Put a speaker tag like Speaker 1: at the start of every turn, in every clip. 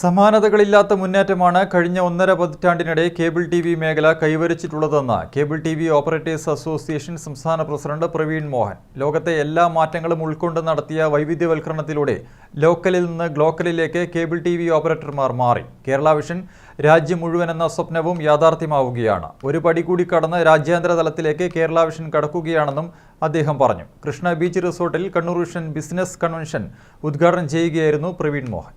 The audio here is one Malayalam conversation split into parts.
Speaker 1: സമാനതകളില്ലാത്ത മുന്നേറ്റമാണ് കഴിഞ്ഞ ഒന്നര പതിറ്റാണ്ടിനിടെ കേബിൾ ടി വി മേഖല കൈവരിച്ചിട്ടുള്ളതെന്ന് cable T V operators association സംസ്ഥാന പ്രസിഡന്റ് പ്രവീൺ മോഹൻ. ലോകത്തെ എല്ലാ മാറ്റങ്ങളും ഉൾക്കൊണ്ട് നടത്തിയ വൈവിധ്യവൽക്കരണത്തിലൂടെ ലോക്കലിൽ നിന്ന് ഗ്ലോക്കലിലേക്ക് കേബിൾ ടി വി ഓപ്പറേറ്റർമാർ മാറി. കേരള വിഷൻ രാജ്യം മുഴുവൻ എന്ന സ്വപ്നവും യാഥാർത്ഥ്യമാവുകയാണ്. ഒരു പടി കൂടി കടന്ന് രാജ്യാന്തര തലത്തിലേക്ക് കേരള വിഷൻ കടക്കുകയാണെന്നും അദ്ദേഹം പറഞ്ഞു. കൃഷ്ണ ബീച്ച് റിസോർട്ടിൽ കണ്ണൂർ വിഷൻ ബിസിനസ് കൺവെൻഷൻ ഉദ്ഘാടനം ചെയ്യുകയായിരുന്നു പ്രവീൺ മോഹൻ.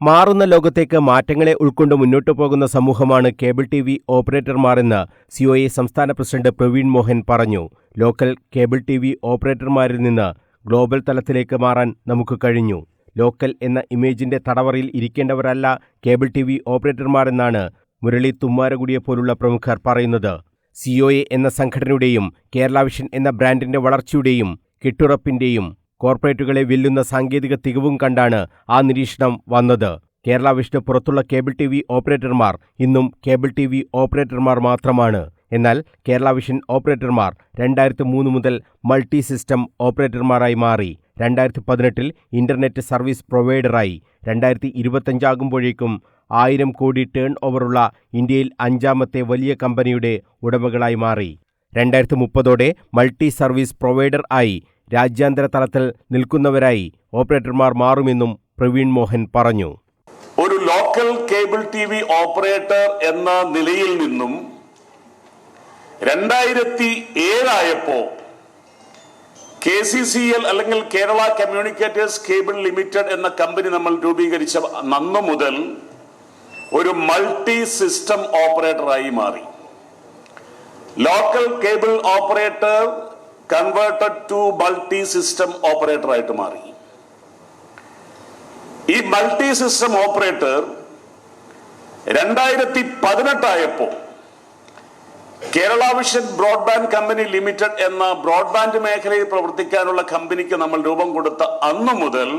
Speaker 2: മാറുന്ന ലോകത്തേക്ക് മാറ്റങ്ങളെ ഉൾക്കൊണ്ട് മുന്നോട്ടു പോകുന്ന സമൂഹമാണ് കേബിൾ ടി വി ഓപ്പറേറ്റർമാരെന്ന് സിഒഎ സംസ്ഥാന പ്രസിഡന്റ് പ്രവീൺ മോഹൻ പറഞ്ഞു. ലോക്കൽ കേബിൾ ടി വി ഓപ്പറേറ്റർമാരിൽ നിന്ന് ഗ്ലോബൽ തലത്തിലേക്ക് മാറാൻ നമുക്ക് കഴിഞ്ഞു. ലോക്കൽ എന്ന ഇമേജിന്റെ തടവറയിൽ ഇരിക്കേണ്ടവരല്ല കേബിൾ ടി വി ഓപ്പറേറ്റർമാരെന്നാണ് മുരളി തുമ്മാരകുടിയെ പോലുള്ള പ്രമുഖർ പറയുന്നത്. സിഒഎ എന്ന സംഘടനയുടെയും കേരള വിഷൻ എന്ന ബ്രാൻഡിന്റെ വളർച്ചയുടെയും കെട്ടുറപ്പിന്റെയും കോർപ്പറേറ്റുകളെ വെല്ലുന്ന സാങ്കേതിക തികവും കണ്ടാണ് ആ നിരീക്ഷണം വന്നത്. കേരള വിഷ്ണു പുറത്തുള്ള കേബിൾ ടി വി ഓപ്പറേറ്റർമാർ ഇന്നും കേബിൾ ടി വി ഓപ്പറേറ്റർമാർ മാത്രമാണ്. എന്നാൽ കേരള വിഷൻ ഓപ്പറേറ്റർമാർ രണ്ടായിരത്തി മൂന്ന് മുതൽ മൾട്ടി സിസ്റ്റം ഓപ്പറേറ്റർമാരായി മാറി. രണ്ടായിരത്തി പതിനെട്ടിൽ ഇന്റർനെറ്റ് സർവീസ് പ്രൊവൈഡറായി. രണ്ടായിരത്തി ഇരുപത്തഞ്ചാകുമ്പോഴേക്കും ആയിരം കോടി ടേൺ ഓവറുള്ള ഇന്ത്യയിൽ അഞ്ചാമത്തെ വലിയ കമ്പനിയുടെ ഉടമകളായി മാറി. രണ്ടായിരത്തി മുപ്പതോടെ മൾട്ടി സർവീസ് പ്രൊവൈഡർ ആയി. രാജ്യാന്തര തലത്തിൽ നിൽക്കുന്നവരായി ഓപ്പറേറ്റർമാർ മാറുമെന്നും പ്രവീൺ മോഹൻ പറഞ്ഞു.
Speaker 3: ഒരു local cable T V operator എന്ന നിലയിൽ നിന്നും രണ്ടായിരത്തി ഏഴായപ്പോ കെ സി സി എൽ അല്ലെങ്കിൽ കേരള കമ്മ്യൂണിക്കേറ്റേഴ്സ് കേബിൾ ലിമിറ്റഡ് എന്ന കമ്പനി നമ്മൾ രൂപീകരിച്ച നന്നു മുതൽ ഒരു മൾട്ടി സിസ്റ്റം ഓപ്പറേറ്ററായി മാറി. Local cable operator converted to multi system operator ആയിട്ട് മാറി. ഈ മൾട്ടി സിസ്റ്റം ഓപ്പറേറ്റർ രണ്ടായിരത്തി പതിനെട്ടായപ്പോ Kerala Vision broadband company limited എന്ന ബ്രോഡ്ബാൻഡ് മേഖലയിൽ പ്രവർത്തിക്കാനുള്ള കമ്പനിക്ക് നമ്മൾ രൂപം കൊടുത്ത അന്നു മുതൽ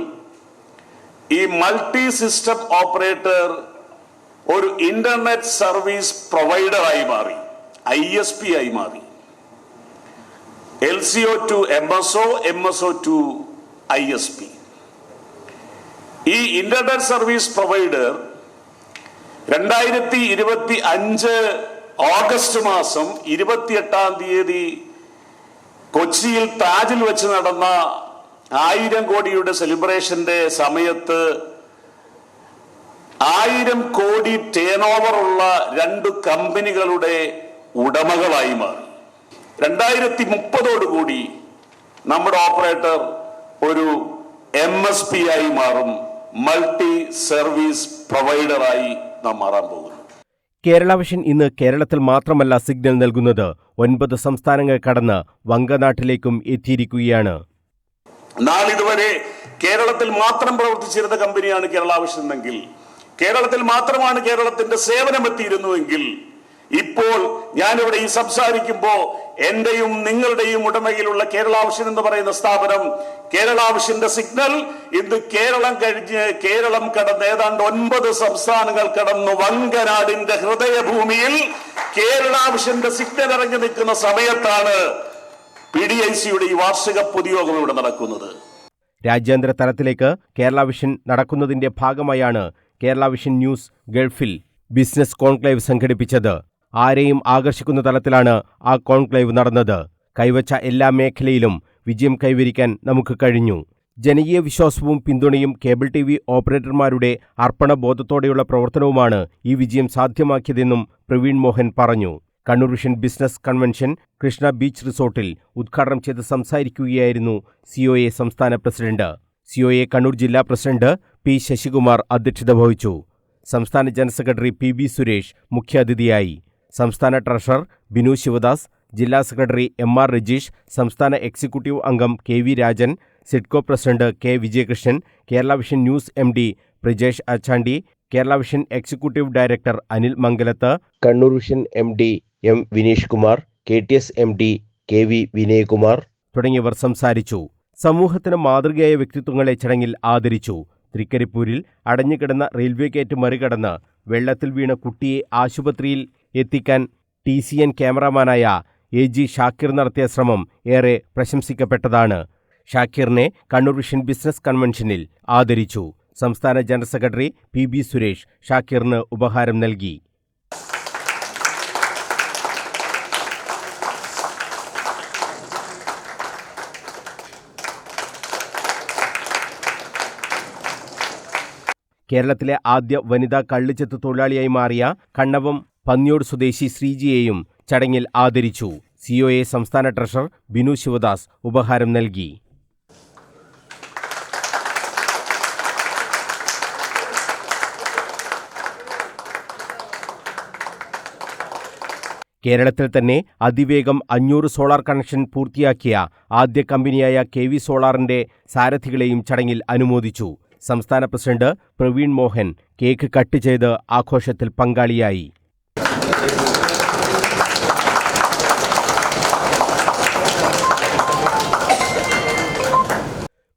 Speaker 3: ഈ മൾട്ടി സിസ്റ്റം ഓപ്പറേറ്റർ ഒരു ഇന്റർനെറ്റ് സർവീസ് പ്രൊവൈഡർ ആയി മാറി ഐ എസ് പി ആയി മാറി. L C O to M S O M S O to I S P. ഈ ഇന്റർനെറ്റ് സർവീസ് പ്രൊവൈഡർ രണ്ടായിരത്തി ഇരുപത്തി അഞ്ച് ഓഗസ്റ്റ് മാസം ഇരുപത്തിയെട്ടാം തീയതി കൊച്ചിയിൽ താജിൽ വെച്ച് നടന്ന ആയിരം കോടിയുടെ സെലിബ്രേഷന്റെ സമയത്ത് ആയിരം കോടി ടേൺ ഉള്ള രണ്ട് കമ്പനികളുടെ ഉടമകളായി മാറി. രണ്ടായിരത്തി മുപ്പതോടുകൂടി നമ്മുടെ ഓപ്പറേറ്റർ ഒരു എം എസ് പി ആയി മാറും. മൾട്ടി സർവീസ് പ്രൊവൈഡറായി നാം മാറാൻ പോകുന്നു.
Speaker 2: കേരള വിഷൻ ഇന്ന് കേരളത്തിൽ മാത്രമല്ല സിഗ്നൽ നൽകുന്നത്. ഒൻപത് സംസ്ഥാനങ്ങൾ കടന്ന് വങ്കനാട്ടിലേക്കും എത്തിയിരിക്കുകയാണ്.
Speaker 3: നാളിതുവരെ കേരളത്തിൽ മാത്രം പ്രവർത്തിച്ചിരുന്ന കമ്പനിയാണ് കേരള വിഷൻ എങ്കിൽ കേരളത്തിൽ മാത്രമാണ് കേരളത്തിന്റെ സേവനം എത്തിയിരുന്നുവെങ്കിൽ ഇപ്പോൾ ഞാനിവിടെ ഈ സംസാരിക്കുമ്പോൾ എന്റെയും നിങ്ങളുടെയും ഉടമയിലുള്ള കേരളാവശ്യൻ എന്ന് പറയുന്ന സ്ഥാപനം കേരളാവശ്യന്റെ സിഗ്നൽ ഇന്ന് കേരളം കഴിഞ്ഞ് കേരളം കടന്ന് ഏതാണ്ട് ഒൻപത് സംസ്ഥാനങ്ങൾ കടന്ന് വങ്കനാടിന്റെ ഹൃദയഭൂമിയിൽ കേരളാവശ്യന്റെ സിഗ്നൽ ഇറങ്ങി നിൽക്കുന്ന സമയത്താണ് പി ഡി ഐ സിയുടെ ഈ വാർഷിക പൊതുയോഗം ഇവിടെ നടക്കുന്നത്.
Speaker 2: രാജ്യാന്തര തലത്തിലേക്ക് കേരള വിഷൻ നടക്കുന്നതിന്റെ ഭാഗമായാണ് കേരള വിഷൻ ന്യൂസ് ഗൾഫിൽ ബിസിനസ് കോൺക്ലേവ് സംഘടിപ്പിച്ചത്. ആരെയും ആകർഷിക്കുന്ന തലത്തിലാണ് ആ കോൺക്ലേവ് നടന്നത്. കൈവച്ച എല്ലാ മേഖലയിലും വിജയം കൈവരിക്കാൻ നമുക്ക് കഴിഞ്ഞു. ജനകീയ വിശ്വാസവും പിന്തുണയും കേബിൾ ടി വി ഓപ്പറേറ്റർമാരുടെ അർപ്പണബോധത്തോടെയുള്ള പ്രവർത്തനവുമാണ് ഈ വിജയം സാധ്യമാക്കിയതെന്നും പ്രവീൺ മോഹൻ പറഞ്ഞു. Kannur Vision business convention Krishna Beach റിസോർട്ടിൽ ഉദ്ഘാടനം ചെയ്ത് സംസാരിക്കുകയായിരുന്നു സിഒഎ സംസ്ഥാന പ്രസിഡന്റ്. സിഒഎ കണ്ണൂർ ജില്ലാ പ്രസിഡന്റ് പി ശശികുമാർ അധ്യക്ഷത വഹിച്ചു. സംസ്ഥാന general secretary P B Suresh മുഖ്യാതിഥിയായി. സംസ്ഥാന ട്രഷറർ ബിനു ശിവദാസ് ജില്ലാ സെക്രട്ടറി എം ആർ രജീഷ് സംസ്ഥാന എക്സിക്യൂട്ടീവ് അംഗം K V Rajan Sidco president K Vijayakrishnan Kerala Vision News M D Prajesh Achandi Kerala Vision executive director Anil Mangalath Kannur Vision M D M Vineesh Kumar K T S M D K V Vinayakumar തുടങ്ങിയവർ സംസാരിച്ചു. സമൂഹത്തിന് മാതൃകയായ വ്യക്തിത്വങ്ങളെ ചടങ്ങിൽ ആദരിച്ചു. തൃക്കരിപ്പൂരിൽ അടഞ്ഞുകിടന്ന റെയിൽവേ ഗേറ്റ് മറികടന്ന് വെള്ളത്തിൽ വീണ കുട്ടിയെ ആശുപത്രിയിൽ എത്തിക്കാൻ ടി സി എൻ ക്യാമറാമാനായ എ ജി ഷാക്കിർ നടത്തിയ ശ്രമം ഏറെ പ്രശംസിക്കപ്പെട്ടതാണ്. ഷാക്കിറിനെ കണ്ണൂർ വിഷൻ ബിസിനസ് കൺവെൻഷനിൽ ആദരിച്ചു. സംസ്ഥാന general secretary P B Suresh ഷാക്കിറിന് ഉപഹാരം നൽകി. കേരളത്തിലെ ആദ്യ വനിതാ കള്ളിച്ചെത്ത് തൊഴിലാളിയായി മാറിയ കണ്ണവം പന്നിയോട് സ്വദേശി ശ്രീജിയെയും ചടങ്ങിൽ ആദരിച്ചു. സിഒഎ സംസ്ഥാന ട്രഷറർ ബിനു ശിവദാസ് ഉപഹാരം നൽകി. കേരളത്തിൽ തന്നെ അതിവേഗം അഞ്ഞൂറ് സോളാർ കണക്ഷൻ പൂർത്തിയാക്കിയ ആദ്യ കമ്പനിയായ കെ വി സോളാറിന്റെ സാരഥികളെയും ചടങ്ങിൽ അനുമോദിച്ചു. സംസ്ഥാന president Praveen Mohan cake cut ചെയ്ത് ആഘോഷത്തിൽ പങ്കാളിയായി.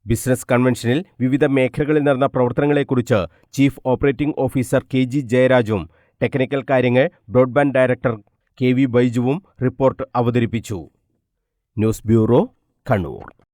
Speaker 2: ബിസിനസ് കൺവെൻഷനിൽ വിവിധ മേഖലകളിൽ നടന്ന പ്രവർത്തനങ്ങളെക്കുറിച്ച് chief operating officer K G ജയരാജും technical കാര്യങ്ങൾ ബ്രോഡ്ബാൻഡ് ഡയറക്ടർ കെ വി ബൈജുവും റിപ്പോർട്ട് അവതരിപ്പിച്ചു. News bureau Kannur.